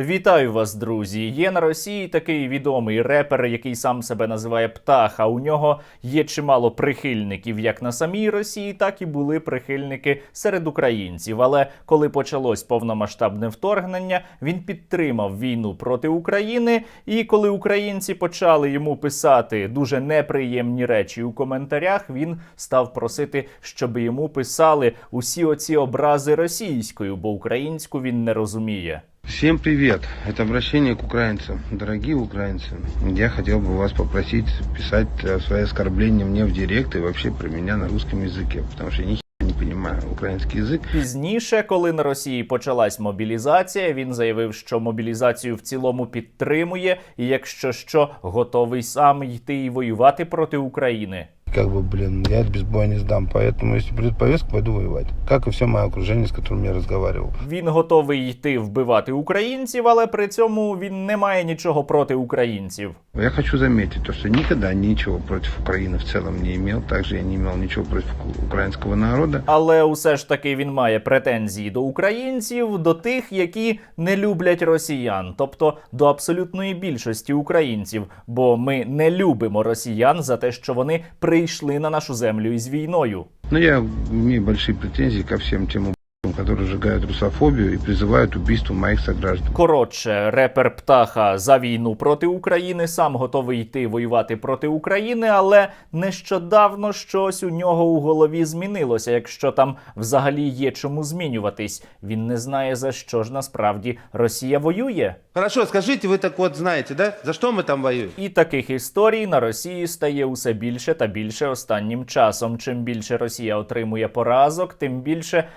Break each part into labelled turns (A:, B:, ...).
A: Вітаю вас, друзі! Є на Росії такий відомий репер, який сам себе називає Птаха. У нього є чимало прихильників як на самій Росії, так і були прихильники серед українців. Але коли почалось повномасштабне вторгнення, він підтримав війну проти України. І коли українці почали йому писати дуже неприємні речі у коментарях, він став просити, щоб йому писали усі оці образи російською, бо українську він не розуміє.
B: Всем привет! Это обращение к украинцам. Дорогие украинцы, я хотел бы вас попросить писать э, свои оскорбления мне в директ и вообще про меня на русском языке, потому что я ни хера не понимаю украинский язык.
A: Пізніше, коли на Росії почалась мобілізація, він заявив, що мобілізацію в цілому підтримує, і якщо що, готовий сам йти і воювати проти України.
B: Как бы, блин, я без боя не сдам, поэтому если придет повестка, пойду воевать. Как и все мое окружение, с которым я разговаривал.
A: Він готовий йти вбивати українців, але при цьому він не має нічого проти українців.
B: Я хочу заметить, то, что никогда ничего против Украины в целом не имел. Также я не имел ничего против украинского народа.
A: Але усе ж таки він має претензії до українців, до тих, які не люблять росіян, тобто до абсолютної більшості українців. Бо ми не любимо росіян за те, що вони прийшли на нашу землю із війною.
B: Ну я мій великі претензії ко тем ублюдкам, которые сжигают русофобию и призывают убийству моих сограждан.
A: Коротше, репер Птаха за війну проти України сам готовий йти воювати проти України, але нещодавно щось у нього у голові змінилося. Якщо там взагалі є чому змінюватись, він не знає за що ж насправді Росія воює.
C: Хорошо, скажите, вы так вот знаете, да? За что мы там воюем?
A: І таких історій на Росії стає усе більше та більше останнім часом. Чим більше Росія отримує поразок, тим більше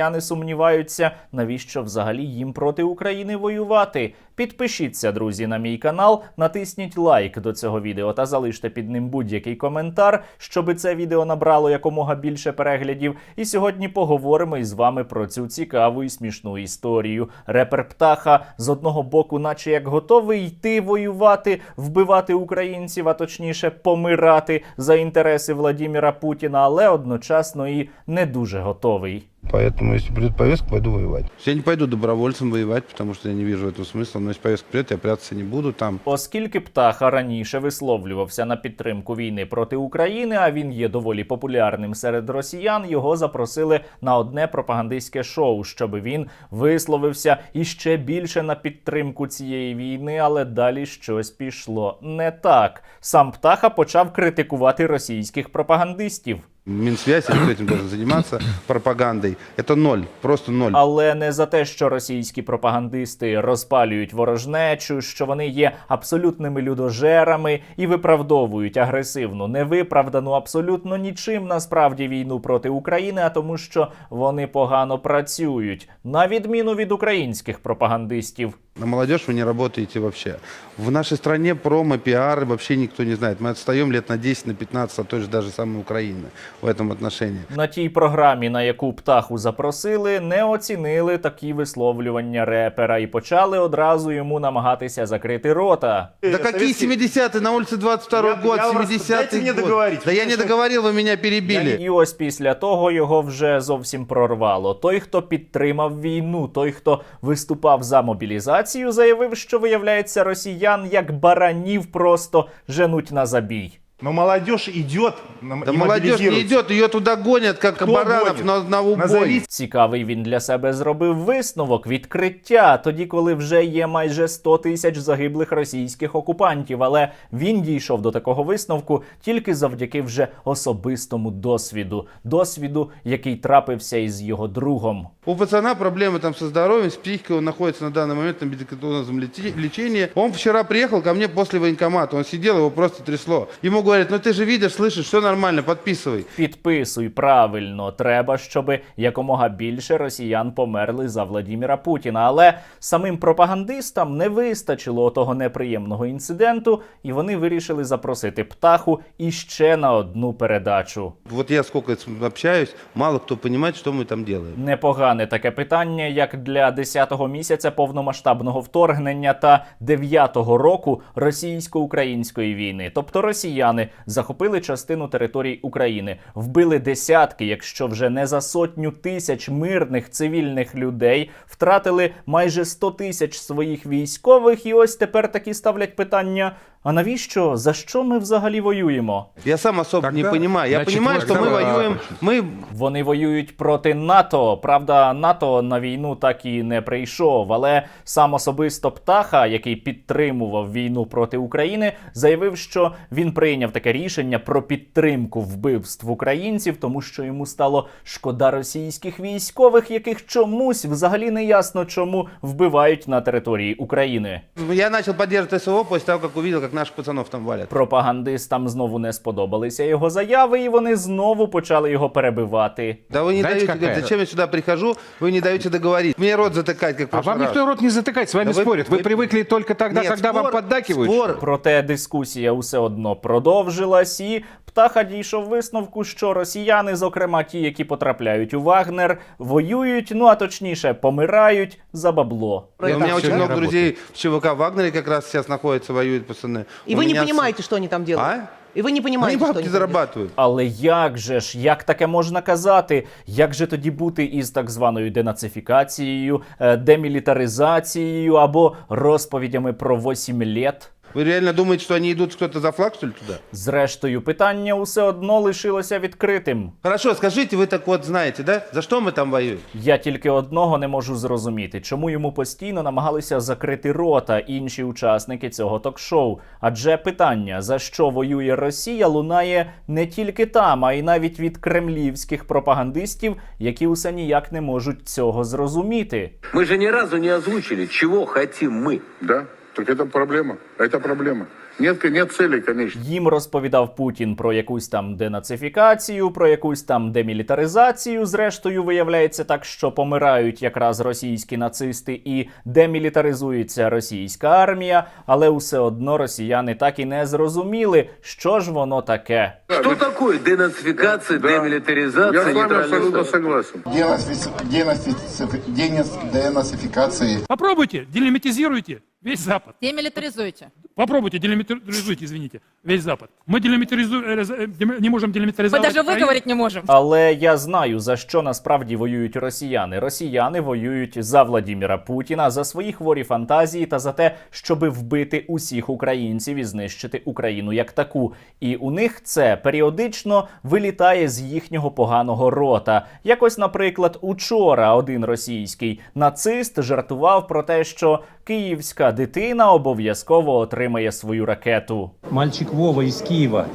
A: росіяни сумніваються, навіщо взагалі їм проти України воювати. Підпишіться, друзі, на мій канал, натисніть лайк до цього відео та залиште під ним будь-який коментар, щоб це відео набрало якомога більше переглядів. І сьогодні поговоримо із вами про цю цікаву і смішну історію. Репер Птаха з одного боку, наче як готовий йти воювати, вбивати українців, а точніше помирати за інтереси Владіміра Путіна, але одночасно і не дуже готовий.
B: Поэтому, если придет повестка, пойду воевать.
C: Я не пойду добровольцем воевать, потому что я не вижу этого смысла. Но если повестка придет, я прятаться не буду там.
A: Оскільки птаха раніше висловлювався на підтримку війни проти України, а він є доволі популярним серед росіян, його запросили на одне пропагандистське шоу, щоб він висловився іще більше на підтримку цієї війни, але далі щось пішло не так. Сам птаха почав критикувати російських пропагандистів.
C: Кто этим должен заниматься, пропагандой. Это ноль, просто ноль.
A: Але не за те, що російські пропагандисти розпалюють ворожнечу, що вони є абсолютними людожерами і виправдовують агресивну, невиправдану абсолютно нічим насправді війну проти України, а тому, що вони погано працюють, на відміну від українських пропагандистів.
C: На молодежь вы не работаете вообще. В нашей стране промо, пиары вообще никто не знает. Мы отстаем лет на 10, на 15, а то же даже самой Украины в этом отношении.
A: На тій програмі, на яку птаху запросили, не оцінили такі висловлювання репера і почали одразу йому намагатися закрити рота.
C: Да какие 70-е? На улице 22
D: Я-
C: год,
D: я вас-
C: 70-й
D: дайте мне
C: год.
D: договорить,
C: Да я
D: потому
C: не
D: что-
C: договорил, вы меня перебили.
A: І ось після того його вже зовсім прорвало. Той, хто підтримав війну, той, хто виступав за мобілізацію, заявив, що виявляється, росіян як баранів просто женуть на забій.
D: Но молодежь идет
C: Да молодежь не идет, ее туда гонят, как
D: Кто
C: баранов
D: гонит?
C: на, на убой.
D: Назовите
A: Цікавий він для себе зробив висновок відкриття, тоді коли вже є майже 100 тисяч загиблих російських окупантів. Але він дійшов до такого висновку тільки завдяки вже особистому досвіду, досвіду, який трапився із його другом.
C: У пацана проблемы там со здоровьем, с психикой, он находится на данный момент на медикаментозном лечи- лечении. Он вчера приехал ко мне после военкомата, он сидел, его просто трясло. Ему говорят, ну ты же видишь, слышишь, все нормально, подписывай.
A: Підписуй правильно, треба, щоб якомога більше росіян померли за Владіміра Путіна. Але самим пропагандистам не вистачило того неприємного інциденту, і вони вирішили запросити птаху іще на одну передачу.
C: Вот я сколько с- общаюсь, мало кто понимает, что мы там делаем.
A: Непогане таке питання, як для 10-го місяця повномасштабного вторгнення та 9-го року російсько-української війни. Тобто росіяни росіяни захопили частину територій України, вбили десятки, якщо вже не за сотню тисяч мирних цивільних людей, втратили майже 100 тисяч своїх військових, і ось тепер такі ставлять питання: а навіщо за що ми взагалі воюємо?
C: Я сам особо не понимаю. Я понимаю, что мы воюем, мы
A: Вони воюють проти НАТО. Правда, НАТО на війну так і не прийшов. Але сам особисто Птаха, який підтримував війну проти України, заявив, що він прийняв таке рішення про підтримку вбивств українців, тому що йому стало шкода російських військових, яких чомусь взагалі не ясно чому вбивають на території України.
C: Я начал поддерживать СВО после того, как увидел, как наших пацанов там валят.
A: Пропагандистам знову не сподобалися його заяви, і вони знову почали його перебивати.
C: Да вы не
D: Знаете,
C: даете,
D: какая?
C: говорит, зачем я сюда прихожу, вы не даете договорить. Мне рот затыкать, как в
D: А
C: прошлый
D: вам
C: раз.
D: никто рот не затыкает, с вами
C: Да вы-
D: спорят. Вы,
C: вы-
D: привыкли только тогда,
C: Нет,
D: когда вам
C: спор-
D: поддакивают.
C: спор-
A: Проте дискусія усе одно продовжилась, і птаха дійшов висновку, що росіяни, зокрема ті, які потрапляють у Вагнер, воюють, ну а точніше, помирають за бабло.
C: И у меня
D: всё
C: очень
D: не
C: много
D: работает.
C: друзей в ЧВК Вагнере как раз сейчас находятся, воюют пацаны.
E: И
C: У
E: вы не
C: меня с-
E: понимаете, что они там делают.
C: А?
E: И вы не
C: Они
E: понимаете, что
C: бабки
E: они там делают.
C: зарабатывают.
A: Але як же ж, як таке можна казати? Як же тоді бути із так званою денацифікацією, е, демілітаризацією або розповідями про 8 літ?
C: Вы реально думаете, что они идут кто-то за флаг, что ли, туда?
A: Зрештою, питання усе одно лишилося відкритим.
C: Хорошо, скажите, вы так вот знаете, да? За что мы там воюем?
A: Я тільки одного не можу зрозуміти, чому йому постійно намагалися закрити рота інші учасники цього ток-шоу. Адже питання, за що воює Росія, лунає не тільки там, а й навіть від кремлівських пропагандистів, які усе ніяк не можуть цього зрозуміти.
F: Мы же ни разу не озвучили, чего хотим мы.
G: Да, Так это проблема. Это проблема. Нет, нет цели, конечно.
A: Їм розповідав Путін про якусь там денацифікацію, про якусь там демілітаризацію. Зрештою, виявляється так, що помирають якраз російські нацисти і демілітаризується російська армія, але усе одно росіяни так і не зрозуміли, що ж воно таке.
F: Что такое денацификация,
G: Да.
F: демилитаризация,
G: Я с вами абсолютно согласен.
H: денацифи- денацифи- денаци- денацификации
I: Попробуйте, делимитизируйте весь Запад.
J: Демилитаризуйте.
I: Попробуйте, делимитаризуйте, извините, весь Запад. Мы делимитаризу- э, раз- э, дем- не можем
J: Мы
I: делимитаризовать.
J: даже
I: а
J: выговорить не можем.
A: Але я знаю за що насправді воюють росіяни. Росіяни воюють за Владіміра Путіна, за свої хворі фантазії та за те, щоби вбити усіх українців і знищити Україну як таку. І у них це періодично вилітає з їхнього поганого рота. Якось, наприклад, учора один російський нацист жартував про те, що київська дитина обов'язково отримає свою ракету.
K: Мальчик Вова из Киева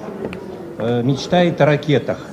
K: э, мечтает о ракетах.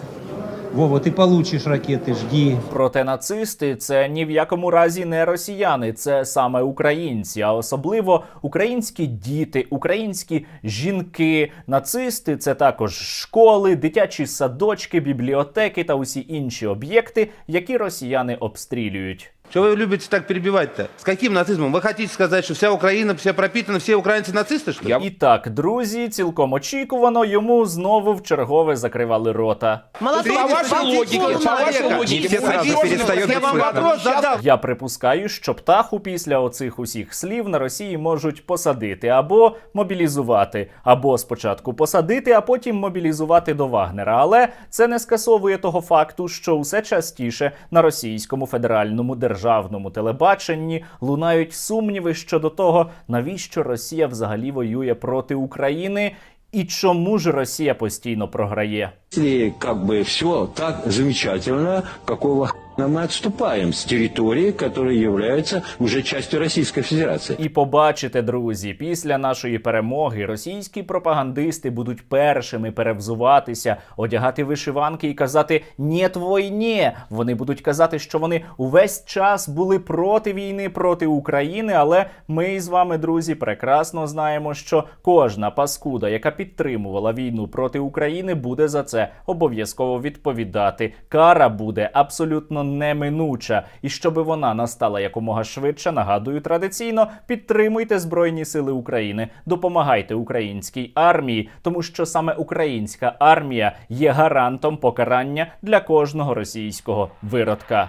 K: Вова, ты получишь ракеты, жди.
A: Проте нацисти це ні в якому разі не росіяни, це саме українці, а особливо українські діти, українські жінки. Нацисти це також школи, дитячі садочки, бібліотеки та усі інші об'єкти, які росіяни обстрілюють.
C: Что вы любите так перебивать-то? С каким нацизмом? Вы хотите сказать, что вся Украина, вся пропитана, все украинцы нацисты, что ли?
A: І так, друзі, цілком очікувано йому знову в чергове закривали рота.
E: Молодцы,
C: По вашей логике, по вашей
D: логике, все сразу перестает
C: Я
D: быть
C: вам
D: слышно.
C: вопрос задал.
A: Я припускаю, що птаху після оцих усіх слів на Росії можуть посадити або мобілізувати, або спочатку посадити, а потім мобілізувати до Вагнера. Але це не скасовує того факту, що усе частіше на російському федеральному державному телебаченні лунають сумніви щодо того, навіщо Росія взагалі воює проти України. І чому ж Росія постійно програє?
L: Если как все так замечательно, какого хрена мы отступаем с территории, которая является уже частью Российской Федерации?
A: І побачите, друзі, після нашої перемоги російські пропагандисти будуть першими перевзуватися, одягати вишиванки і казати «Нєт війні». Вони будуть казати, що вони увесь час були проти війни, проти України. Але ми з вами, друзі, прекрасно знаємо, що кожна паскуда, яка підтримувала війну проти України, буде за це обов'язково відповідати. Кара буде абсолютно неминуча. І щоби вона настала якомога швидше, нагадую традиційно, підтримуйте Збройні Сили України, допомагайте українській армії, тому що саме українська армія є гарантом покарання для кожного російського виродка.